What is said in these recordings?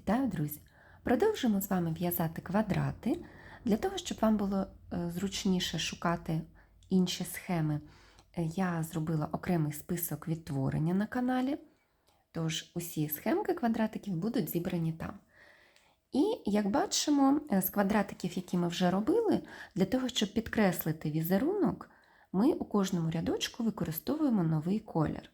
Вітаю, друзі! Продовжимо з вами в'язати квадрати. Для того, щоб вам було е, зручніше шукати інші схеми, е, я зробила окремий список відтворення на каналі. Тож усі схемки квадратиків будуть зібрані там. І, як бачимо, е, з квадратиків, які ми вже робили, для того, щоб підкреслити візерунок, ми у кожному рядочку використовуємо новий колір.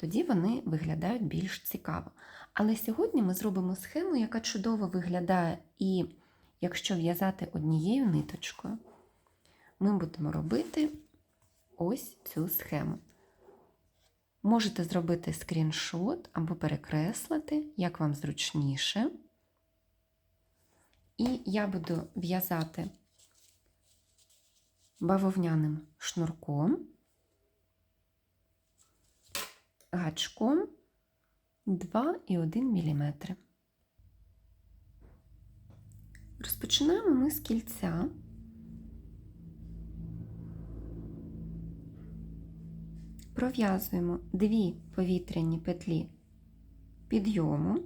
Тоді вони виглядають більш цікаво. Але сьогодні ми зробимо схему, яка чудово виглядає, і якщо в'язати однією ниточкою, ми будемо робити ось цю схему. Можете зробити скріншот або перекреслити, як вам зручніше. І я буду в'язати бавовняним шнурком, гачком 2,1 мм. Розпочинаємо ми з кільця. Пров'язуємо дві повітряні петлі підйому,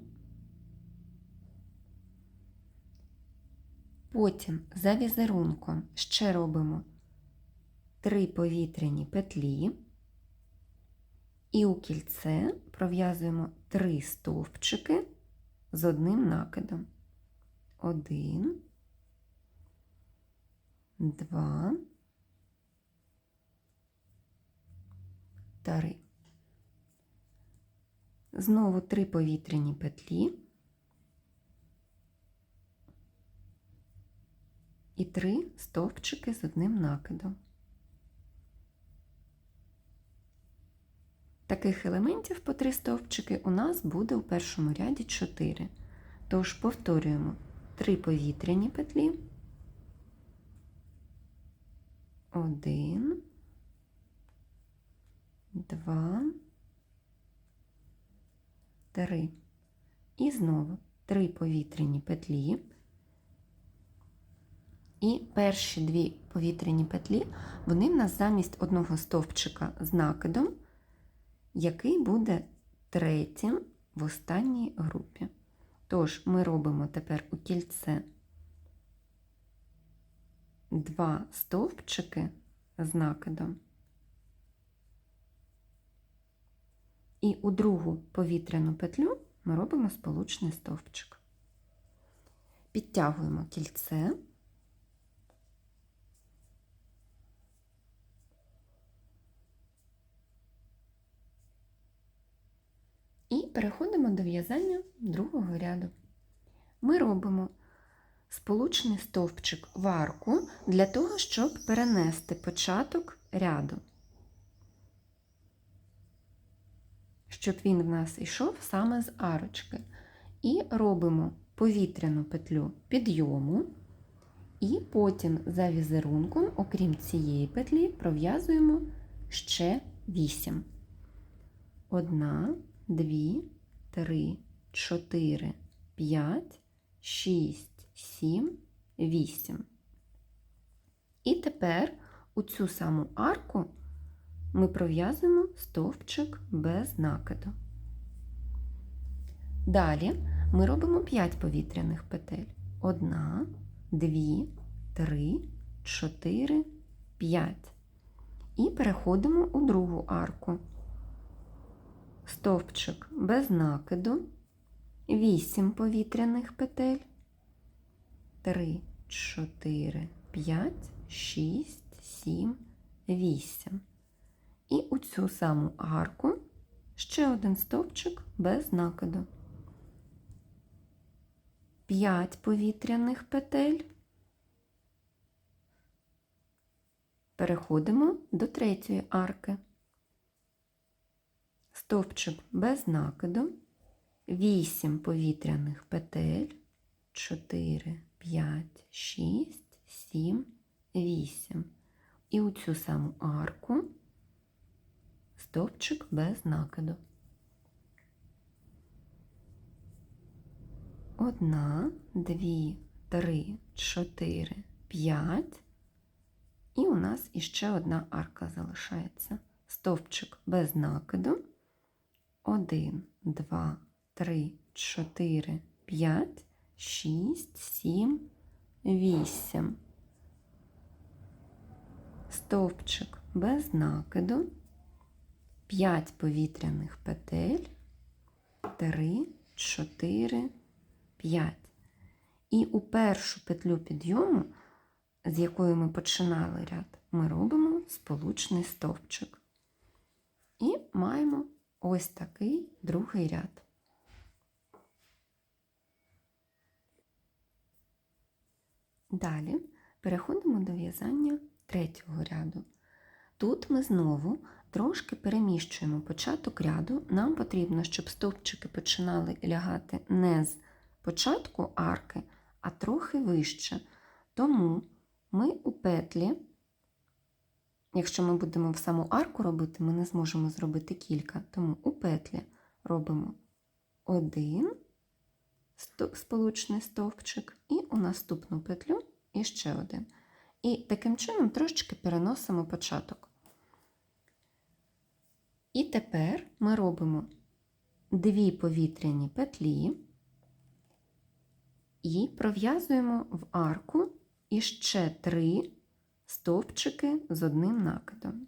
потім за візерунком ще робимо три повітряні петлі. І у кільце пров'язуємо три стовпчики з одним накидом. Один, два, три. Знову три повітряні петлі і три стовпчики з одним накидом. Таких елементів по три стовпчики у нас буде у першому ряді 4. Тож повторюємо 3 повітряні петлі, 1, 2, 3. І знову 3 повітряні петлі. І перші дві повітряні петлі, вони в нас замість одного стовпчика з накидом який буде третім в останній групі. Тож ми робимо тепер у кільце два стовпчики з накидом. І у другу повітряну петлю ми робимо сполучний стовпчик. Підтягуємо кільце. І переходимо до в'язання другого ряду. Ми робимо сполучний стовпчик в арку для того, щоб перенести початок ряду, щоб він в нас йшов саме з арочки. І робимо повітряну петлю підйому, і потім за візерунком, окрім цієї петлі, пров'язуємо ще 8. Одна, дві, три, чотири, п'ять, шість, сім, вісім. І тепер у цю саму арку ми пров'язуємо стовпчик без накиду. Далі ми робимо 5 повітряних петель. Одна, дві, три, чотири, п'ять. І переходимо у другу арку стовпчик без накиду, 8 повітряних петель, 3, 4, 5, 6, 7, 8. І у цю саму арку ще один стовпчик без накиду. 5 повітряних петель. Переходимо до третьої арки стовпчик без накиду, 8 повітряних петель, 4, 5, 6, 7, 8. І у цю саму арку стовпчик без накиду. Одна, дві, три, чотири, п'ять. І у нас іще одна арка залишається. Стовпчик без накиду. 1, 2, 3, 4, 5, 6, 7, 8. Стовпчик без накиду, 5 повітряних петель, 3, 4, 5. І у першу петлю підйому, з якої ми починали ряд, ми робимо сполучний стовпчик. І маємо ось такий другий ряд. Далі переходимо до в'язання третього ряду. Тут ми знову трошки переміщуємо початок ряду. Нам потрібно, щоб стовпчики починали лягати не з початку арки, а трохи вище. Тому ми у петлі, якщо ми будемо в саму арку робити, ми не зможемо зробити кілька. Тому у петлі робимо один сполучний стовпчик і у наступну петлю і ще один. І таким чином трошечки переносимо початок. І тепер ми робимо дві повітряні петлі і пров'язуємо в арку іще три стовпчики з одним накидом.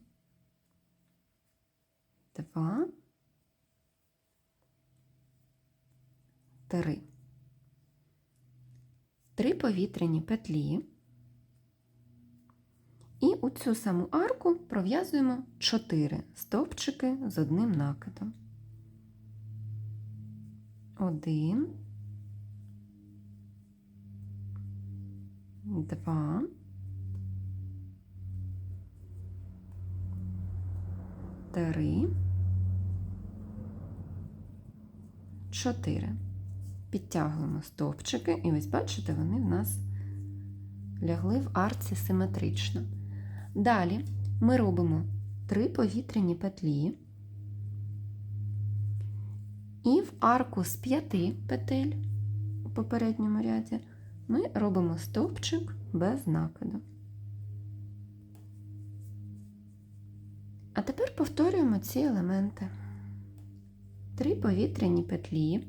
Два, три. Три повітряні петлі. І у цю саму арку пров'язуємо 4 стовпчики з одним накидом. Один, два, три, чотири. Підтягуємо стовпчики, і ось бачите, вони в нас лягли в арці симетрично. Далі ми робимо три повітряні петлі і в арку з п'яти петель у попередньому ряді ми робимо стовпчик без накиду. А тепер повторюємо ці елементи. Три повітряні петлі,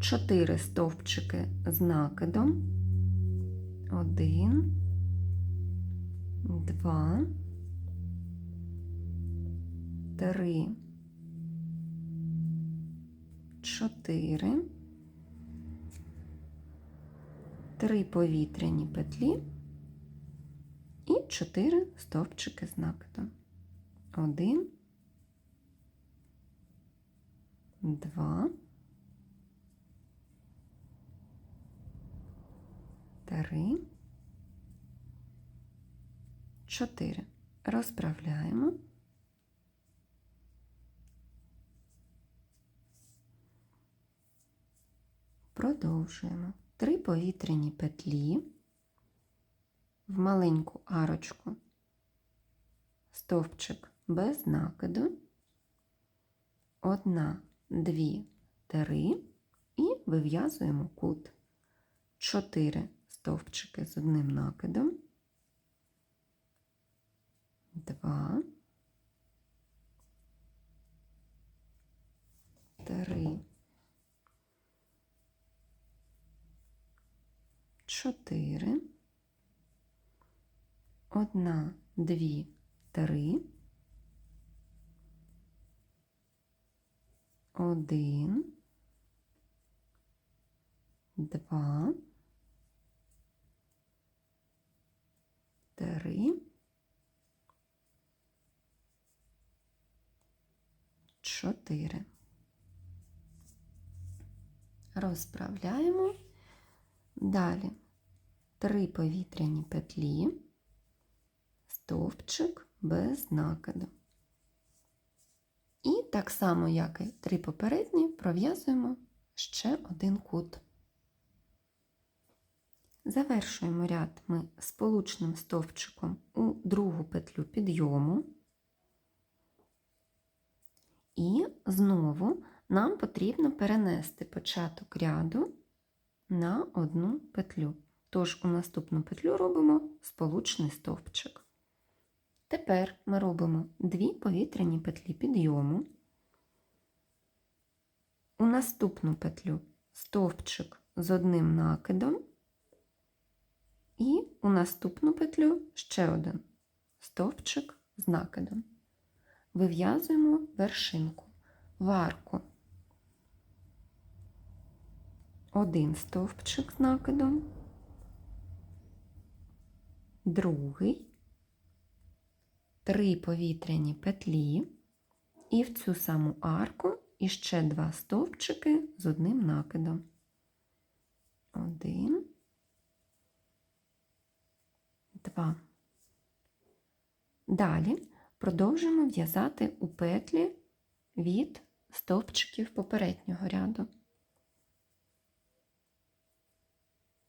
чотири стовпчики з накидом, один, два, три, чотири, три повітряні петлі чотири стовпчики з накидом. Один, два, три, чотири. Розправляємо. Продовжуємо. Три повітряні петлі в маленьку арочку, стовпчик без накиду, одна, дві, три. І вив'язуємо кут. Чотири стовпчики з одним накидом, два, три, чотири, одна, дві, три, один, два, три, чотири. Розправляємо. Далі. Три повітряні петлі, стовпчик без накиду. І так само, як і три попередні, пров'язуємо ще один кут. Завершуємо ряд ми сполучним стовпчиком у другу петлю підйому. І знову нам потрібно перенести початок ряду на одну петлю. Тож у наступну петлю робимо сполучний стовпчик. Тепер ми робимо дві повітряні петлі підйому. У наступну петлю стовпчик з одним накидом, і у наступну петлю ще один стовпчик з накидом. Вив'язуємо вершинку в арку. Один стовпчик з накидом, другий, три повітряні петлі, і в цю саму арку іще два стовпчики з одним накидом. Один, два. Далі продовжуємо в'язати у петлі від стовпчиків попереднього ряду.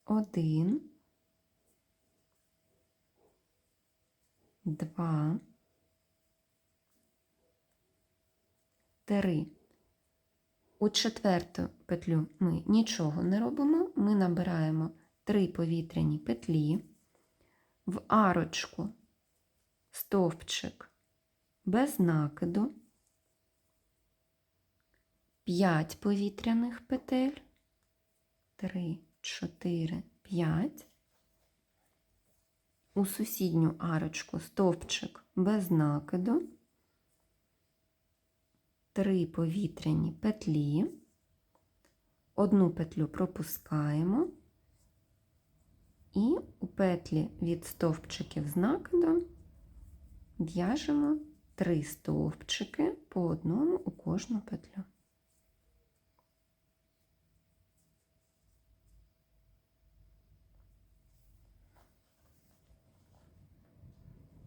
Один, два, три. У четверту петлю ми нічого не робимо, ми набираємо три повітряні петлі, в арочку стовпчик без накиду, 5 повітряних петель, 3, 4, 5. У сусідню арочку стовпчик без накиду, 3 повітряні петлі, одну петлю пропускаємо. І у петлі від стовпчиків з накидом в'яжемо 3 стовпчики по одному у кожну петлю.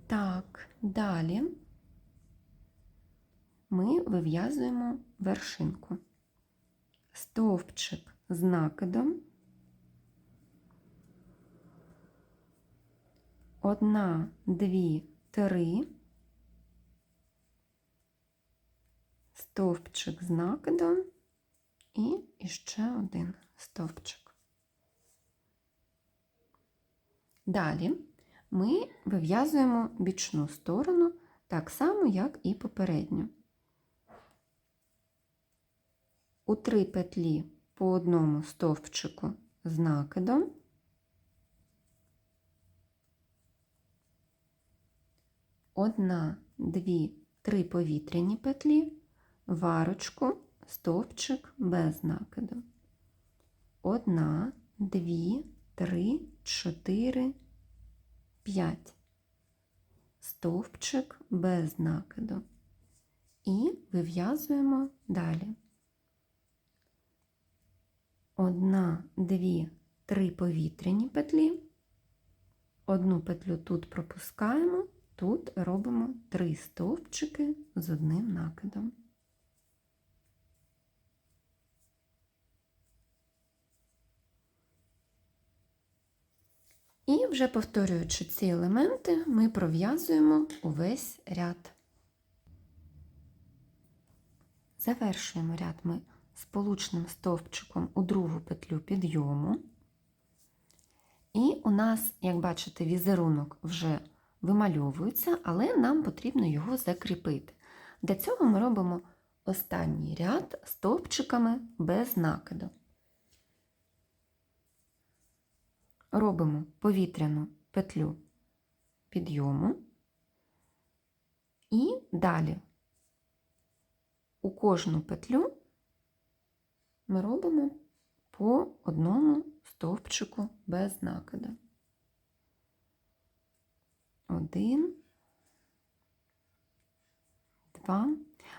Так, далі ми вив'язуємо вершинку. Стовпчик з накидом, одна, дві, три, стовпчик з накидом і іще один стовпчик. Далі ми вив'язуємо бічну сторону так само, як і попередню. У три петлі по одному стовпчику з накидом. Одна, дві, три повітряні петлі, варочку, стовпчик без накиду. Одна, дві, три, чотири, п'ять. Стовпчик без накиду. І вив'язуємо далі. Одна, дві, три повітряні петлі. Одну петлю тут пропускаємо, тут робимо три стовпчики з одним накидом. І вже повторюючи ці елементи, ми пров'язуємо увесь ряд. Завершуємо ряд ми сполучним стовпчиком у другу петлю підйому. І у нас, як бачите, візерунок вже вимальовується, але нам потрібно його закріпити. Для цього ми робимо останній ряд стовпчиками без накиду. Робимо повітряну петлю підйому і далі у кожну петлю ми робимо по одному стовпчику без накиду. Один, два.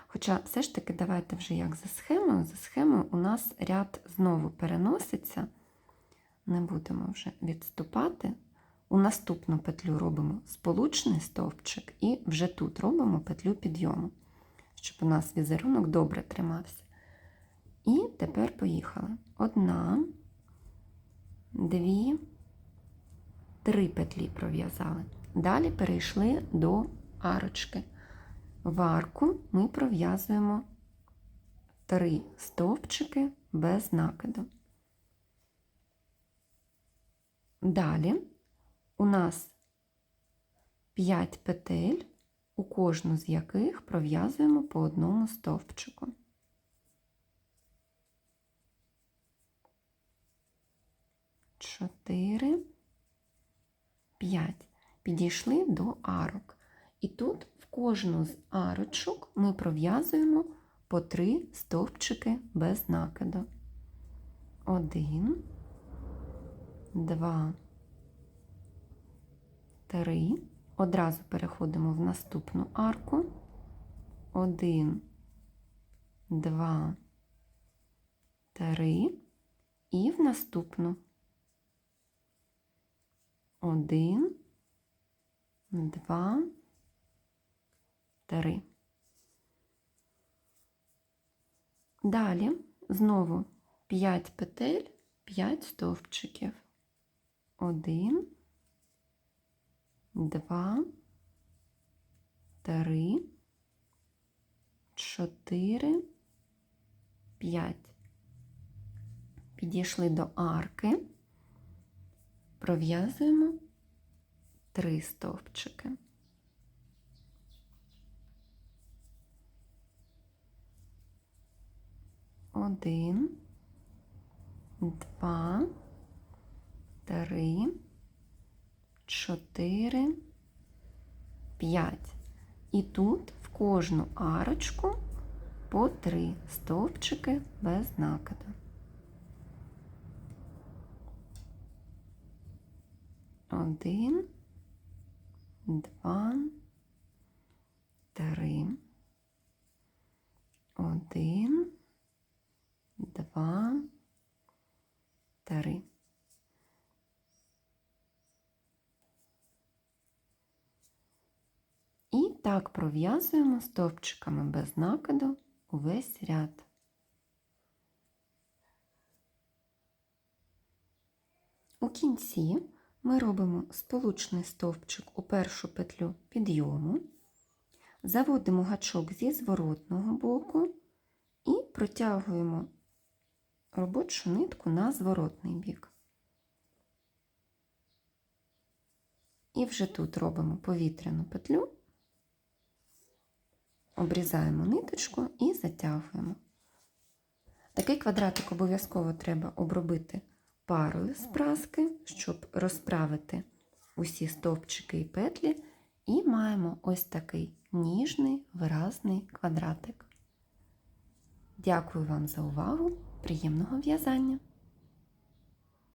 Хоча все ж таки давайте вже як за схемою. За схемою у нас ряд знову переноситься, не будемо вже відступати. У наступну петлю робимо сполучний стовпчик і вже тут робимо петлю підйому, щоб у нас візерунок добре тримався. І тепер поїхали. Одна, дві, три петлі пров'язали. Далі перейшли до арочки. В арку ми пров'язуємо три стовпчики без накиду. Далі у нас 5 петель, у кожну з яких пров'язуємо по одному стовпчику. 4, 5. Підійшли до арок. І тут в кожну з арочок ми пров'язуємо по 3 стовпчики без накиду. 1, 2, 3. Одразу переходимо в наступну арку. 1, 2, 3 і в наступну. 1, 2, 3. Далі знову 5 петель, 5 стовпчиків. 1, 2, 3, 4, 5. Підійшли до арки, пров'язуємо 3 стовпчики. Один, два, три, чотири, п'ять. І тут в кожну арочку по три стовпчики без накиду. Один, два, три. Один, два, три. І так пров'язуємо стовпчиками без накиду увесь ряд. У кінці ми робимо сполучний стовпчик у першу петлю підйому, заводимо гачок зі зворотного боку і протягуємо робочу нитку на зворотний бік. І вже тут робимо повітряну петлю, обрізаємо ниточку і затягуємо. Такий квадратик обов'язково треба обробити парою з праски, щоб розправити усі стовпчики і петлі, і маємо ось такий ніжний виразний квадратик. Дякую вам за увагу! Приємного в'язання!